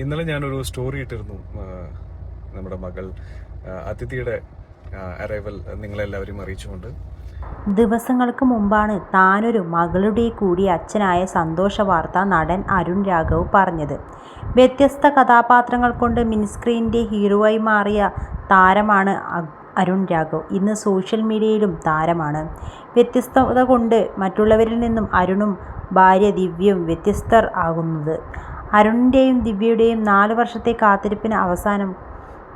ഇന്നലെ ഞാനൊരു സ്റ്റോറി ഇട്ടിരുന്നു നമ്മുടെ മകൾ അതിഥിയുടെ അറൈവൽ നിങ്ങളെല്ലാവരും അറിയിച്ചുകൊണ്ട്. ദിവസങ്ങൾക്ക് മുമ്പാണ് താനൊരു മകളുടെ കൂടി അച്ഛനായ സന്തോഷ വാർത്ത നടൻ അരുൺ രാഘവ് പറഞ്ഞത്. വ്യത്യസ്ത കഥാപാത്രങ്ങൾ കൊണ്ട് മിനിസ്ക്രീനിന്റെ ഹീറോയായി മാറിയ താരമാണ് അരുൺ രാഘവ്. ഇന്ന് സോഷ്യൽ മീഡിയയിലും താരമാണ്. വ്യത്യസ്തത കൊണ്ട് മറ്റുള്ളവരിൽ നിന്നും അരുണും ഭാര്യ ദിവ്യയും വ്യത്യസ്തർ ആകുന്നത്. അരുണിന്റെയും ദിവ്യയുടെയും നാല് വർഷത്തെ കാത്തിരിപ്പിന് അവസാനം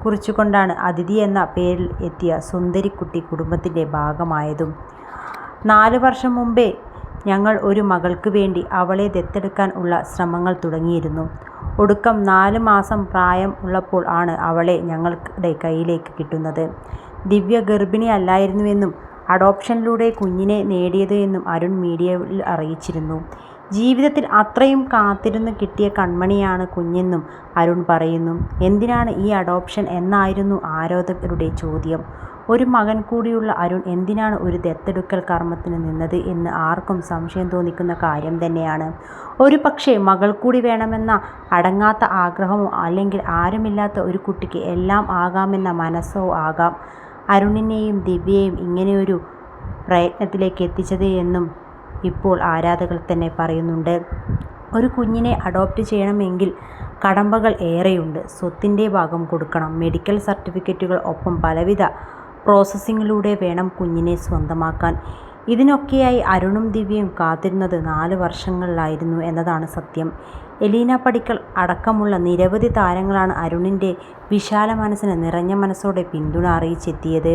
കുറിച്ചുകൊണ്ടാണ് അതിഥി എന്ന പേരിൽ എത്തിയ സുന്ദരിക്കുട്ടി കുടുംബത്തിന്റെ ഭാഗമായതും. നാല് വർഷം മുമ്പേ ഞങ്ങൾ ഒരു മകൾക്ക് വേണ്ടി അവളെ ദത്തെടുക്കാൻ ഉള്ള ശ്രമങ്ങൾ തുടങ്ങിയിരുന്നു. ഒടുക്കം നാല് മാസം പ്രായം ഉള്ളപ്പോൾ ആണ് അവളെ ഞങ്ങളുടെ കയ്യിലേക്ക് കിട്ടുന്നത്. ദിവ്യ ഗർഭിണി അല്ലായിരുന്നുവെന്നും അഡോപ്ഷനിലൂടെ കുഞ്ഞിനെ നേടിയത് എന്നും അരുൺ മീഡിയയിൽ അറിയിച്ചിരുന്നു. ജീവിതത്തിൽ അത്രയും കാത്തിരുന്ന് കിട്ടിയ കൺമണിയാണ് കുഞ്ഞെന്നും അരുൺ പറയുന്നു. എന്തിനാണ് ഈ അഡോപ്ഷൻ എന്നായിരുന്നു ആരോപകരുടെ ചോദ്യം. ഒരു മകൻ കൂടിയുള്ള അരുൺ എന്തിനാണ് ഒരു ദത്തെടുക്കൽ കർമ്മത്തിന് നിന്നത് എന്ന് ആർക്കും സംശയം തോന്നിക്കുന്ന കാര്യം തന്നെയാണ്. ഒരു പക്ഷേ മകൾ കൂടി വേണമെന്ന അടങ്ങാത്ത ആഗ്രഹമോ അല്ലെങ്കിൽ ആരുമില്ലാത്ത ഒരു കുട്ടിക്ക് എല്ലാം ആകാമെന്ന മനസ്സോ ആകാം. അരുണിനെയും ദിവ്യയെയും ഇങ്ങനെയൊരു പ്രയത്നത്തിലേക്ക് എത്തിച്ചത് എന്നും ഇപ്പോൾ ആരാധകർ തന്നെ പറയുന്നുണ്ട്. ഒരു കുഞ്ഞിനെ അഡോപ്റ്റ് ചെയ്യണമെങ്കിൽ കടമ്പകൾ ഏറെയുണ്ട്. സ്വത്തിന്റെ ഭാഗം കൊടുക്കണം. മെഡിക്കൽ സർട്ടിഫിക്കറ്റുകൾ ഒപ്പം പലവിധ പ്രോസസ്സിങ്ങിലൂടെ വേണം കുഞ്ഞിനെ സ്വന്തമാക്കാൻ. ഇതിനൊക്കെയായി അരുണും ദിവ്യയും കാത്തിരുന്നത് നാല് വർഷങ്ങളിലായിരുന്നു എന്നതാണ് സത്യം. എലീന പടിക്കൽ അടക്കമുള്ള നിരവധി താരങ്ങളാണ് അരുണിന്റെ വിശാല മനസ്സിന് നിറഞ്ഞ മനസ്സോടെ പിന്തുണ അറിയിച്ചെത്തിയത്.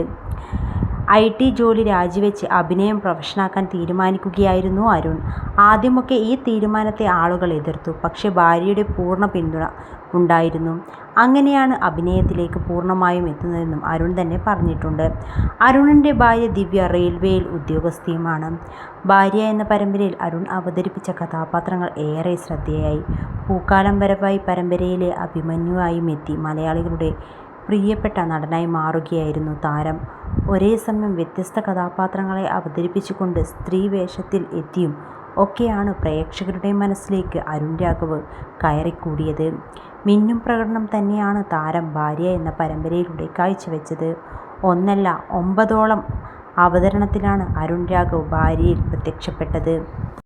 ഐ ടി ജോലി രാജിവെച്ച് അഭിനയം പ്രൊഫഷനാക്കാൻ തീരുമാനിക്കുകയായിരുന്നു അരുൺ. ആദ്യമൊക്കെ ഈ തീരുമാനത്തെ ആളുകൾ എതിർത്തു. പക്ഷേ ഭാര്യയുടെ പൂർണ പിന്തുണ ഉണ്ടായിരുന്നു. അങ്ങനെയാണ് അഭിനയത്തിലേക്ക് പൂർണമായും എത്തുന്നതെന്നും അരുൺ തന്നെ പറഞ്ഞിട്ടുണ്ട്. അരുണിന്റെ ഭാര്യ ദിവ്യ റെയിൽവേയിൽ ഉദ്യോഗസ്ഥയുമാണ്. ഭാര്യ എന്ന പരമ്പരയിൽ അരുൺ അവതരിപ്പിച്ച കഥാപാത്രങ്ങൾ ഏറെ ശ്രദ്ധേയായി. പൂക്കാലം വരവായി പരമ്പരയിലെ അഭിമന്യുവായും എത്തി. മലയാളികളുടെ പ്രിയപ്പെട്ട നടനായി മാറുകയായിരുന്നു താരം. ഒരേ സമയം വ്യത്യസ്ത കഥാപാത്രങ്ങളെ അവതരിപ്പിച്ചുകൊണ്ട് സ്ത്രീ വേഷത്തിൽ എത്തിയും ഒക്കെയാണ് പ്രേക്ഷകരുടെ മനസ്സിലേക്ക് അരുൺ രാഘവ് കയറിക്കൂടിയത്. മിന്നും പ്രകടനം തന്നെയാണ് താരം ഭാര്യ എന്ന പരമ്പരയിലൂടെ കാഴ്ചവെച്ചത്. ഒന്നല്ല ഒമ്പതോളം അവതരണത്തിലാണ് അരുൺ രാഘവ് ഭാര്യയിൽ പ്രത്യക്ഷപ്പെട്ടത്.